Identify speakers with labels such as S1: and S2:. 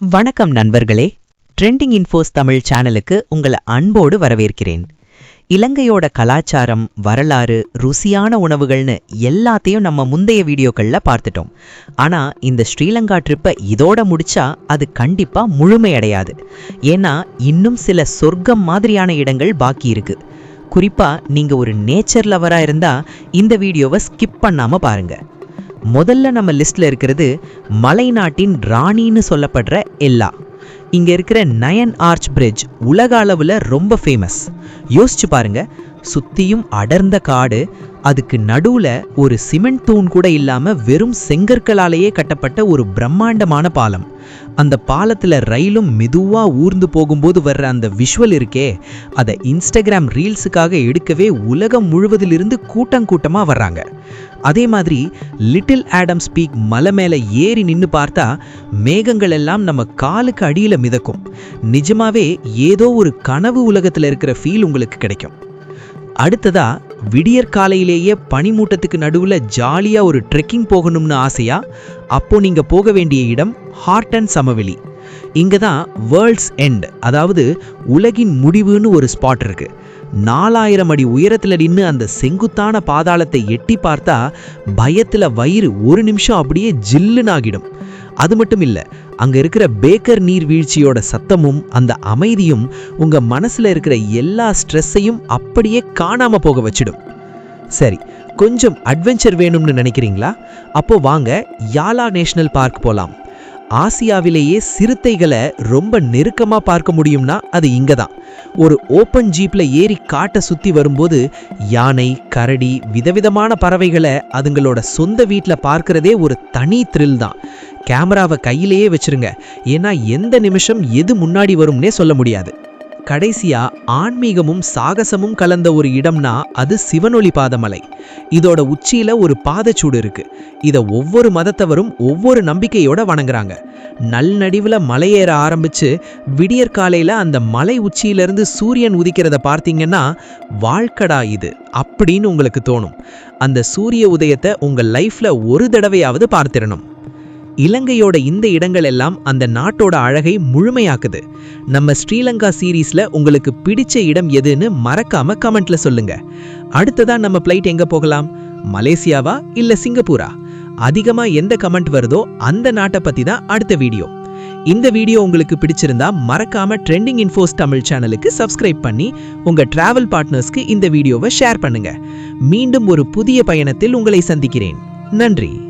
S1: வணக்கம் நண்பர்களே. Trending infos Tamil சேனலுக்கு உங்களை அன்போடு வரவேற்கிறேன். இலங்கையோட கலாச்சாரம் வரலாறு ருசியான உணவுகள்னு எல்லாத்தையும் நம்ம முந்தைய வீடியோக்கள்ல பார்த்துட்டோம். ஆனா இந்த ஸ்ரீலங்கா ட்ரிப்பை இதோட முடிச்சா அது கண்டிப்பா முழுமையடையாது. ஏன்னா இன்னும் சில சொர்க்கம் மாதிரியான இடங்கள் பாக்கி இருக்கு. குறிப்பா நீங்க ஒரு நேச்சர் லவரா இருந்தா இந்த வீடியோவை ஸ்கிப் பண்ணாம பாருங்க. முதல்ல நம்ம லிஸ்ட்ல இருக்கிறது மலைநாட்டின் ராணின்னு சொல்லப்படுற எல்லா. இங்க இருக்கிற நயன் ஆர்ச் பிரிட்ஜ் உலக அளவுல ரொம்ப ஃபேமஸ் யோசிச்சு பாருங்க சுத்தியும் அடர்ந்த காடு அதுக்கு நடுவுல ஒரு சிமெண்ட் தூண் கூட இல்லாம வெறும் செங்கற்களாலேயே கட்டப்பட்ட ஒரு பிரம்மாண்டமான பாலம். அந்த பாலத்துல ரயிலும் மெதுவா ஊர்ந்து போகும்போது வர்ற அந்த விஷுவல் இருக்கே அதை இன்ஸ்டாகிராம் ரீல்ஸுக்காக எடுக்கவே உலகம் முழுவதிலிருந்து கூட்டம் கூட்டமா வர்றாங்க. அதே மாதிரி லிட்டில் ஆடம் ஸ்பீக் மலை மேலே ஏறி நின்று பார்த்தா மேகங்கள் எல்லாம் நம்ம காலுக்கு அடியில் மிதக்கும். நிஜமாவே ஏதோ ஒரு கனவு உலகத்தில் இருக்கிற ஃபீல் உங்களுக்கு கிடைக்கும். அடுத்ததா விடியற் காலையிலேயே பனிமூட்டத்துக்கு நடுவில் ஜாலியாக ஒரு ட்ரெக்கிங் போகணும்னு ஆசையா? அப்போ நீங்கள் போக வேண்டிய இடம் ஹார்ட் அண்ட் சமவெளி. இங்கே தான் வேர்ல்ட்ஸ் எண்ட் அதாவது உலகின் முடிவுன்னு ஒரு ஸ்பாட் இருக்கு. நாலாயிரம் அடி உயரத்துல நின்று அந்த செங்குத்தான பாதாளத்தை எட்டி பார்த்தா பயத்துல வயிறு ஒரு நிமிஷம் அப்படியே ஜில்லுன்னு ஆகிடும். அது மட்டும் இல்ல அங்க இருக்கிற பேக்கர் நீர்வீழ்ச்சியோட சத்தமும் அந்த அமைதியும் உங்க மனசுல இருக்கிற எல்லா ஸ்ட்ரெஸ்ஸையும் அப்படியே காணாம போக வச்சிடும். சரி கொஞ்சம் அட்வென்ச்சர் வேணும்னு நினைக்கிறீங்களா? அப்போ வாங்க யாலா நேஷனல் பார்க் போலாம். ஆசியாவிலேயே சிறுத்தைகளை ரொம்ப நெருக்கமாக பார்க்க முடியும்னா அது இங்கே தான் ஒரு ஓப்பன் ஜீப்பில் ஏறி காட்டை சுற்றி வரும்போது யானை கரடி விதவிதமான பறவைகளை அதுங்களோட சொந்த வீட்டில் பார்க்குறதே ஒரு தனி த்ரில் தான். கேமராவை கையிலேயே வச்சிருங்க. ஏன்னா எந்த நிமிஷம் எது முன்னாடி வரும்னே சொல்ல முடியாது. கடைசியா ஆன்மீகமும் சாகசமும் கலந்த ஒரு இடம்னா அது சிவனொளி பாதமலை. இதோட உச்சியில ஒரு பாதச்சூடு இருக்கு. இதை ஒவ்வொரு மதத்தவரும் ஒவ்வொரு நம்பிக்கையோட வணங்குறாங்க. நல்நடிவுல மலையேற ஆரம்பிச்சு விடியற் காலையில அந்த மலை உச்சியிலிருந்து சூரியன் உதிக்கிறத பார்த்தீங்கன்னா வாழ்க்கடா இது அப்படின்னு உங்களுக்கு தோணும். அந்த சூரிய உதயத்தை உங்க லைஃப்ல ஒரு தடவையாவது பார்த்திடணும். இலங்கையோட இந்த இடங்கள் எல்லாம் அந்த நாட்டோட அழகை முழுமையாக்குது. நம்ம ஸ்ரீலங்கா சீரீஸ்ல உங்களுக்கு பிடிச்ச இடம் எதுன்னு மறக்காம கமெண்ட்ல சொல்லுங்க. அடுத்ததா நம்ம ஃப்ளைட் எங்க போகலாம்? மலேசியாவா இல்ல சிங்கப்பூரா? அதிகமா எந்த கமெண்ட் வருதோ அந்த நாட்டை பத்தி தான் அடுத்த வீடியோ. இந்த வீடியோ உங்களுக்கு பிடிச்சிருந்தா மறக்காம ட்ரெண்டிங் இன்ஃபோஸ் தமிழ் சேனலுக்கு சப்ஸ்கிரைப் பண்ணி உங்க டிராவல் பார்ட்னர்ஸ்க்கு இந்த வீடியோவை ஷேர் பண்ணுங்க. மீண்டும் ஒரு புதிய பயணத்தில் உங்களை சந்திக்கிறேன். நன்றி.